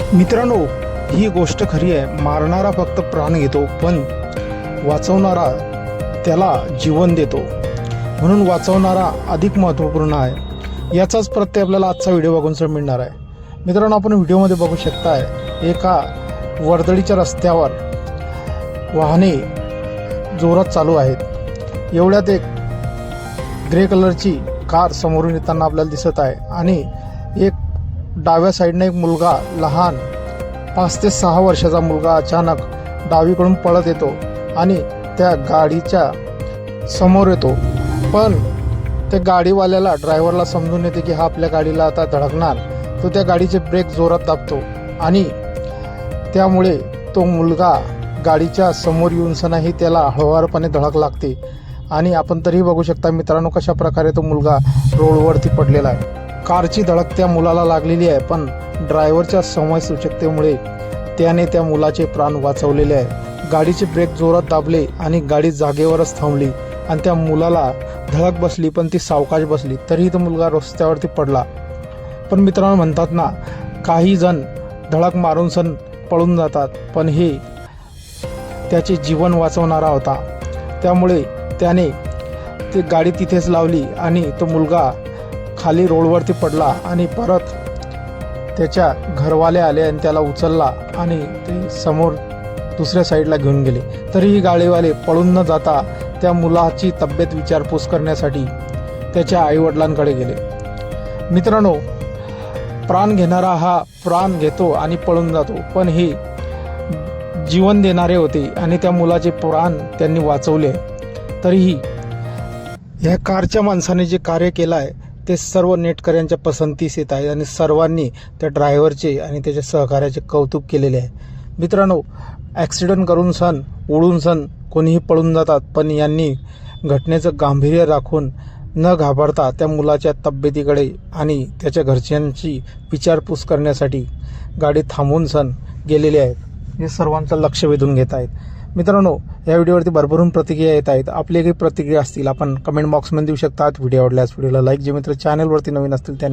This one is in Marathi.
मित्रांनो ही गोष्ट खरी आहे. मारणारा फक्त प्राण घेतो पण वाचवणारा त्याला जीवन देतो. म्हणून वाचवणारा अधिक महत्त्वपूर्ण आहे. याचाच प्रत्यय आपल्याला आजचा व्हिडिओ बघून सर मिळणार आहे. मित्रांनो आपण व्हिडिओमध्ये बघू शकताय एका वर्दळीच्या रस्त्यावर वाहने जोरात चालू आहेत. एवढ्यात एक ग्रे कलरची कार समोरून येताना आपल्याला दिसत आहे आणि एक डाव्या साईडने एक मुलगा लहान पाच ते सहा वर्षाचा मुलगा अचानक डावीकडून पळत येतो आणि त्या गाडीच्या समोर येतो. पण त्या गाडीवाल्याला ड्रायव्हरला समजून येते की हा आपल्या गाडीला आता धडकणार. तो त्या गाडीचे ब्रेक जोरात दाबतो आणि त्यामुळे तो मुलगा गाडीच्या समोर येऊन सणाही त्याला हळुवारपणे धडक लागते. आणि आपण तरीही बघू शकता मित्रांनो कशा प्रकारे तो मुलगा रोडवरती पडलेला आहे. कारची धडक त्या मुलाला लागलेली आहे पण ड्रायव्हरच्या समय सूचकतेमुळे त्याने त्या मुलाचे प्राण वाचवलेले आहे. गाडीचे ब्रेक जोरात दाबले आणि गाडी जागेवरच थांबली आणि त्या मुलाला धडक बसली पण ती सावकाश बसली. तरीही तो मुलगा रस्त्यावरती पडला. पण मित्रांनो म्हणतात ना काही जण धडक मारून सण पळून जातात पण हे त्याचे जीवन वाचवणारा होता. त्यामुळे त्याने ती गाडी तिथेच लावली आणि तो मुलगा खाली रोडवरती पडला आणि परत त्याच्या घरवाले आले आणि त्याला उचलला आणि ते समोर दुसऱ्या साईडला घेऊन गेले. तरीही गाडीवाले पळून न जाता त्या मुलाची तब्येत विचारपूस करण्यासाठी त्याच्या आईवडिलांकडे गेले. मित्रांनो प्राण घेणारा हा प्राण घेतो आणि पळून जातो पण हे जीवन देणारे होते आणि त्या मुलाचे प्राण त्यांनी वाचवले. तरीही ह्या कारच्या माणसाने जे कार्य केलं आहे ते सर्व नेटकऱ्यांच्या पसंतीस येत आहे आणि सर्वांनी त्या ड्रायव्हरचे आणि त्याच्या सहकार्याचे कौतुक केलेले आहे. मित्रांनो ॲक्सिडेंट करून सण उडून सण कोणीही पळून जातात पण यांनी घटनेचं गांभीर्य राखून न घाबरता त्या मुलाच्या तब्येतीकडे आणि त्याच्या घरच्यांची विचारपूस करण्यासाठी गाडी थांबवून सण गेलेले आहेत. हे सर्वांचं लक्ष वेधून घेत आहेत. मित्रांनो या व्हिडिओवरती भरभरून प्रतिक्रिया येत आहेत. आपले काही प्रतिक्रिया असतील आपण कमेंट बॉक्समध्ये देऊ शकतात. व्हिडिओ आवडल्यास व्हिडिओला लाईक जे मित्र चॅनलवरती नवीन असतील त्यांनी